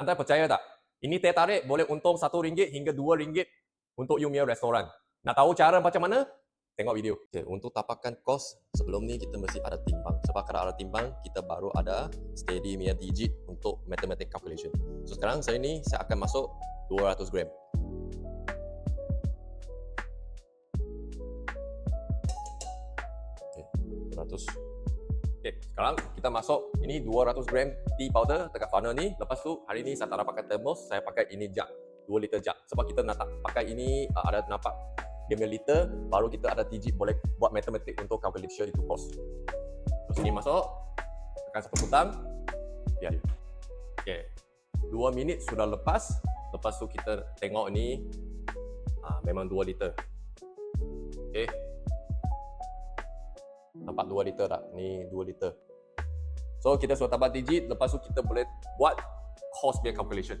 Anda percaya tak? Ini teh tarik boleh untung RM1 hingga RM2 untuk you punya restoran. Nak tahu cara macam mana? Tengok video. Okay, untuk tapakan kos, sebelum ni kita mesti ada timbang. Sebab kalau ada timbang, kita baru ada steady punya digit untuk mathematic calculation. So sekarang saya ni, saya akan masuk 200 gram. Okay, 200. Okay, sekarang kita masuk ini 200 gram tea powder dekat funnel ni. Lepas tu hari ni saya tak nak pakai thermos, saya pakai ini jug. 2 liter jug. Sebab kita nak tak pakai ini uh, ada nampak dia punya liter baru kita ada digit boleh buat matematik untuk calculation itu cost. Terus sini masuk tekan satu putang biar dia. Okey. 2 minit sudah lepas. Lepas tu kita tengok ni uh, memang 2 liter. Okey. Nampak 2 liter tak? Ni 2 liter. So kita sudah tambah digit, lepas tu kita boleh buat cost biar calculation.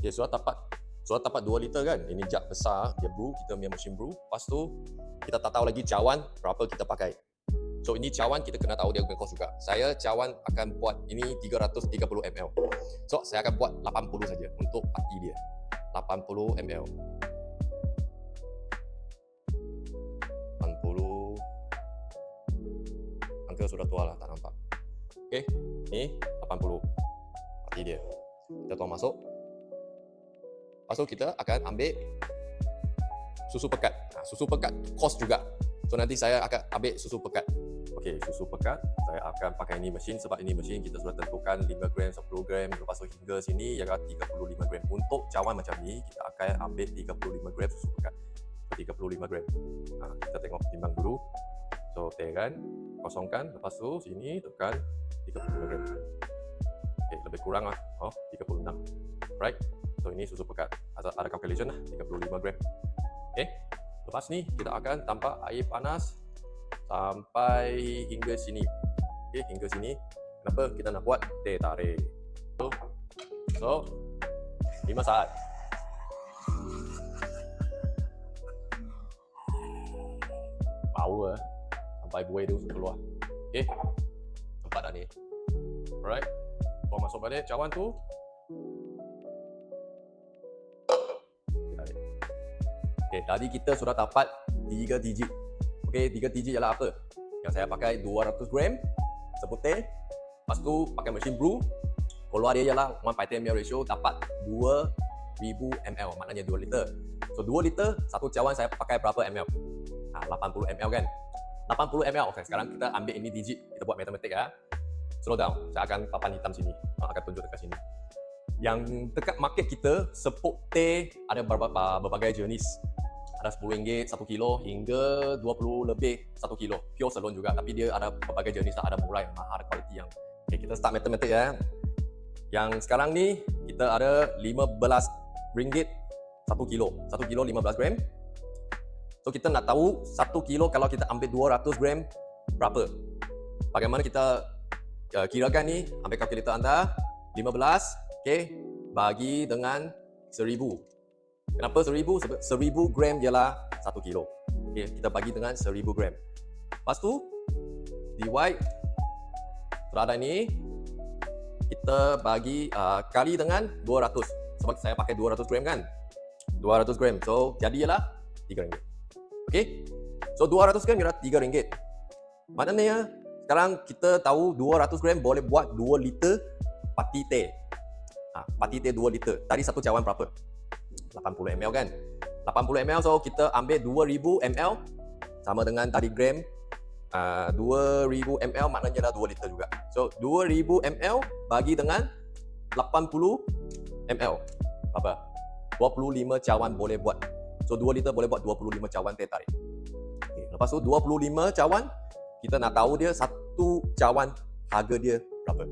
Okay, sudah dapat sudah dapat 2 liter kan? Ini jug besar, dia brew, kita punya mesin brew. Lepas tu kita tak tahu lagi cawan berapa kita pakai. So ini cawan kita kena tahu dia punya cost juga. Saya cawan akan buat ini 330 ml. So saya akan buat 80 saja untuk parti dia. 80 ml. 80 Angka sudah tua lah, tak nampak. Okay, ni 80 parti dia. Kita tuang masuk. Lepas kita akan ambil susu pekat. Ha, susu pekat kos juga. So nanti saya akan ambil susu pekat. Okey, susu pekat saya akan pakai ini mesin sebab ini mesin kita sudah tentukan 5 gram, 10 gram lepas tu hingga sini ialah 35 gram. Untuk cawan macam ni kita akan ambil 35 gram susu pekat. 35 gram. Ha, kita tengok timbang dulu. So teh kan, kosongkan, lepas tu sini tekan 35 gram. Okey, lebih kurang lah. Oh, 36. Right? So ini susu pekat. Ada, ada calculation lah, 35 gram. Okay. Lepas ni kita akan tambah air panas sampai hingga sini. Okay, hingga sini. Kenapa kita nak buat teh tarik? So, so 5 saat. Power eh. sampai buih tu keluar. Okay. Nampak tak ni? Alright. Kau masuk balik cawan tu. Okay, tadi kita sudah dapat 3 digit. Okay, 3 digit ialah apa? Yang saya pakai 200 gram sebut teh. Lepas tu pakai mesin brew. Keluar dia ialah 1 by 10 ml ratio dapat 2000 ml. Maknanya 2 liter. So 2 liter, satu cawan saya pakai berapa ml? Ha, 80 ml kan? 80 ml. Okay, sekarang kita ambil ini digit. Kita buat matematik ya. Slow down. Saya akan papan hitam sini. Ha, akan tunjuk dekat sini. Yang dekat market kita, sepuk teh ada berbagai, berbagai jenis ada RM10 1 kilo hingga 20 lebih 1 kilo. Pure salon juga tapi dia ada berbagai jenis ada murah, mahal, ada kualiti yang. Okay, kita start matematik ya. Yang sekarang ni kita ada RM15 1 kilo. 1 kilo 15 gram. So kita nak tahu 1 kilo kalau kita ambil 200 gram berapa? Bagaimana kita uh, kirakan ni? Ambil kalkulator anda 15 okay, bagi dengan 1000 Kenapa 1000? Sebab 1000 gram ialah 1 kilo. Okay, kita bagi dengan 1000 gram. Lepas tu, divide terada ni, kita bagi uh, kali dengan 200. Sebab saya pakai 200 gram kan? 200 gram. So, jadi ialah 3 ringgit. Okay? So, 200 gram ialah 3 ringgit. Maknanya, sekarang kita tahu 200 gram boleh buat 2 liter pati teh. Ha, pati teh 2 liter. Tadi satu cawan berapa? 80 ml kan 80 ml so kita ambil 2000 ml sama dengan tadi gram uh, 2000 ml maknanya dah 2 liter juga so 2000 ml bagi dengan 80 ml apa 25 cawan boleh buat so 2 liter boleh buat 25 cawan teh tarik okay. lepas tu 25 cawan kita nak tahu dia satu cawan harga dia berapa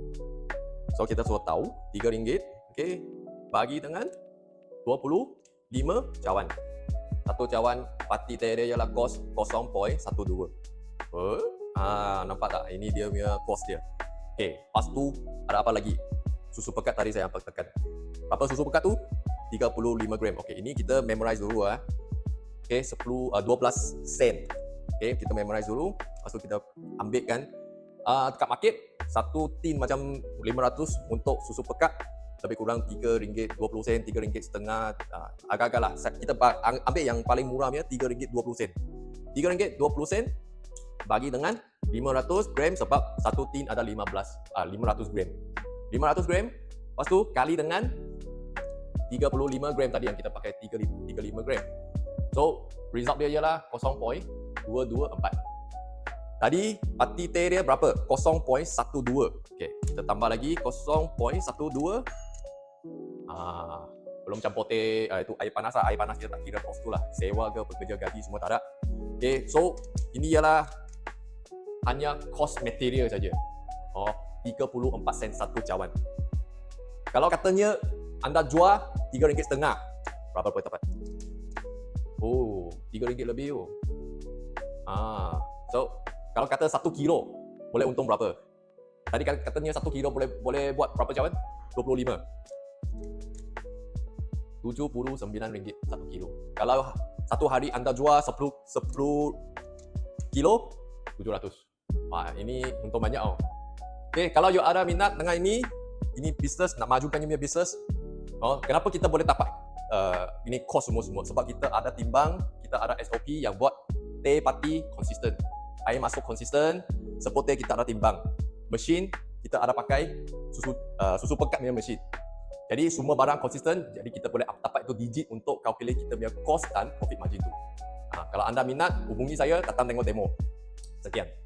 so kita sudah tahu 3 ringgit okay. bagi dengan 25 cawan. Satu cawan parti teh dia ialah kos 0.12. Oh, ah, nampak tak? Ini dia punya kos dia. Okey, lepas tu ada apa lagi? Susu pekat tadi saya nampak tekan. Berapa susu pekat tu? 35 gram. Okey, ini kita memorize dulu ah. Okey, 10 uh, 12 sen. Okey, kita memorize dulu. Lepas tu kita ambil kan uh, dekat market satu tin macam 500 untuk susu pekat lebih kurang RM3.20 sen, RM3 setengah, uh, agak-agak lah. Kita ambil yang paling murah punya RM3.20 sen. RM3.20 sen bagi dengan 500 gram sebab satu tin ada 15 ah 500 gram. 500 gram lepas tu kali dengan 35 gram tadi yang kita pakai 35 35 gram. So result dia ialah 0.224. Tadi parti T dia berapa? 0.12. Okey, kita tambah lagi 0.12. Ah, belum campur teh, ah, itu air panas lah. Air panas dia tak kira kos tu lah. Sewa ke pekerja gaji semua tak ada. Okey, so ini ialah hanya kos material saja. Oh, 34 sen satu cawan. Kalau katanya anda jual RM3 setengah, berapa poin dapat? Oh, RM3 lebih oh. Ah, so kalau kata satu kilo boleh untung berapa? Tadi katanya satu kilo boleh boleh buat berapa cawan? 25. RM79 satu kilo. Kalau satu hari anda jual 10 10 kilo 700. Wah, ini untung banyak oh. Okay, kalau you ada minat dengan ini, ini bisnes nak majukan you punya bisnes. Oh, kenapa kita boleh dapat uh, ini kos semua-semua? Sebab kita ada timbang, kita ada SOP yang buat teh pati konsisten. Air masuk konsisten, sepot teh kita ada timbang. Mesin kita ada pakai susu uh, susu pekat punya mesin. Jadi semua barang konsisten, jadi kita boleh dapat itu digit untuk calculate kita punya cost dan profit margin tu. Ha, kalau anda minat, hubungi saya, datang tengok demo. Sekian.